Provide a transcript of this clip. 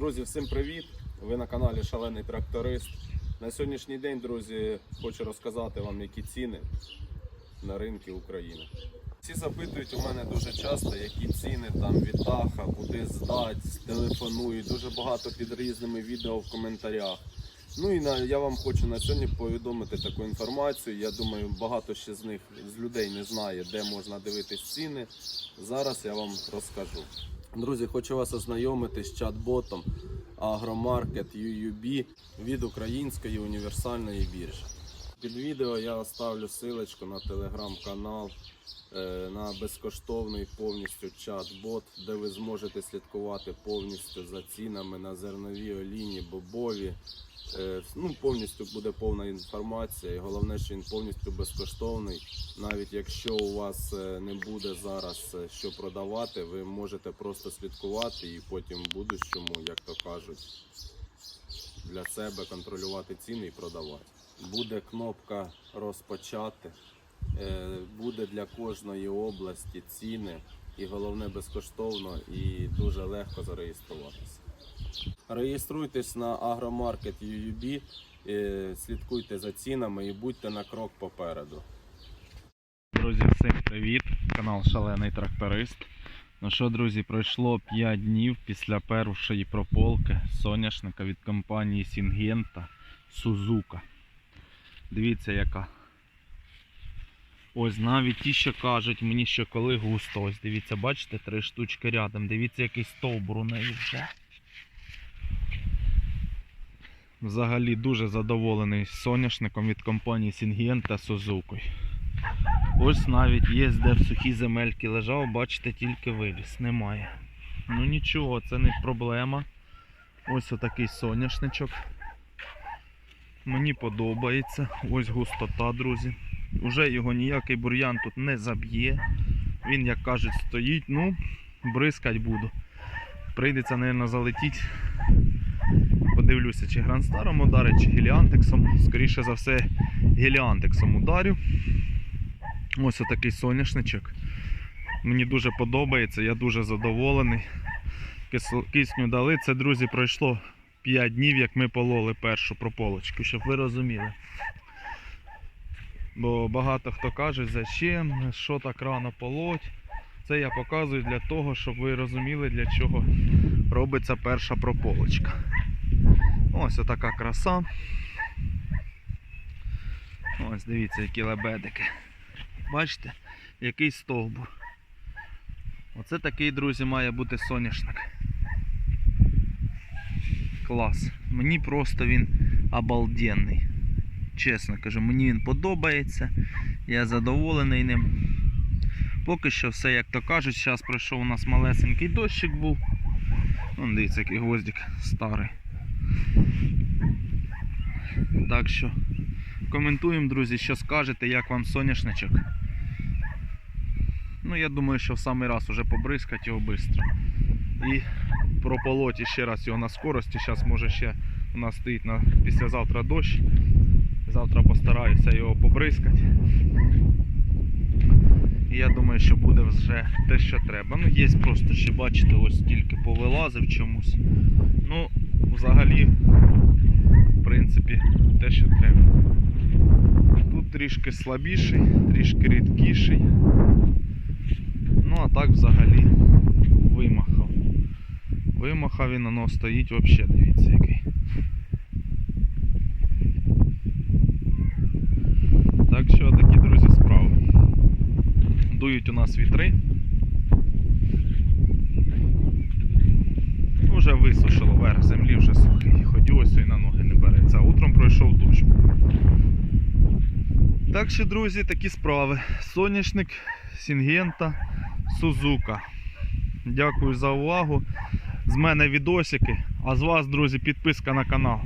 Друзі, всім привіт! Ви на каналі Шалений Тракторист. На сьогоднішній день, друзі, хочу розказати вам, які ціни на ринки України. Всі запитують у мене дуже часто, які ціни там від Таха, куди здати, телефонують. Дуже багато під різними відео в коментарях. Ну і на, я вам хочу на сьогодні повідомити таку інформацію. Я думаю, багато ще з них з людей не знає, де можна дивитись ціни. Зараз я вам розкажу. Друзі, хочу вас ознайомити з чат-ботом Агромаркет UUB від української універсальної біржі. Під відео я оставлю силочку на телеграм-канал е, на безкоштовний повністю чат-бот, де ви зможете слідкувати повністю за цінами на зернові олійні, бобові. Е, Ну, повністю буде повна інформація, і головне, що він повністю безкоштовний. Навіть якщо у вас е, не буде зараз що продавати, ви можете просто слідкувати і потім в будущому, як то кажуть, для себе контролювати ціни і продавати. Буде кнопка розпочати, е, буде для кожної області ціни, і головне безкоштовно і дуже легко зареєструватися. Реєструйтесь на Агромаркет UUB, е, слідкуйте за цінами і будьте на крок попереду. Друзі, всім привіт! Канал Шалений Тракторист. Ну що, друзі, пройшло 5 днів після першої прополки соняшника від компанії Сінгента Сузука. Дивіться, яка. Ось навіть ті, що кажуть мені, що коли густо. Ось дивіться, бачите, три штучки рядом. Дивіться, який стовбур у неї вже. Взагалі дуже задоволений соняшником від компанії Сінгента Сузукою. Ось навіть є, де в сухій земельки лежав, бачите, тільки виліз. Немає. Ну нічого, це не проблема. Ось отакий соняшничок. Мені подобається. Ось густота, друзі. Уже його ніякий бур'ян тут не заб'є. Він, як кажуть, стоїть, ну, бризкать буду. Прийдеться, мабуть, залетіти. Подивлюся, чи гранстаром ударить, чи геліантексом. Скоріше за все, геліантексом ударю. Ось отакий соняшничок. Мені дуже подобається, я дуже задоволений. Кисню дали. Це, друзі, пройшло 5 днів, як ми пололи першу прополочку, щоб ви розуміли. Бо багато хто каже, зачем, що так рано полоть. Це я показую для того, щоб ви розуміли, для чого робиться перша прополочка. Ось отака краса. Ось дивіться, які лебедики. Бачите, який стовбур. Оце такий, друзі, має бути соняшник. Клас. Мені просто він обалденний. Чесно кажу, мені він подобається. Я задоволений ним. Поки що все, як то кажуть, зараз пройшов у нас малесенький дощик був. Вон дивіться, який гвоздик старий. Так що коментуємо, друзі, що скажете, як вам соняшничок. Ну, я думаю, що в самий раз уже побризкать його швидко. І прополоть ще раз його на скорості. Зараз може ще у нас стоїть на післязавтра дощ. Завтра постараюся його побризкати. І я думаю, що буде вже те, що треба. Ну, є просто ще, бачите, ось тільки повилазив чомусь. Ну, взагалі, в принципі, те, що треба. Тут трішки слабіший, трішки рідкіший. Ну а так взагалі вимахав. Вимахав він, воно стоїть взагалі, дивіться який. Так що такі, друзі, справи. Дують у нас вітри. Уже висушило верх землі, вже сухий. Ходю ось і на ноги не береться. А утром пройшов дощ. Так що, друзі, такі справи. Соняшник, Сінгента, Сузука. Дякую за увагу. З мене відосики. А з вас, друзі, підписка на канал.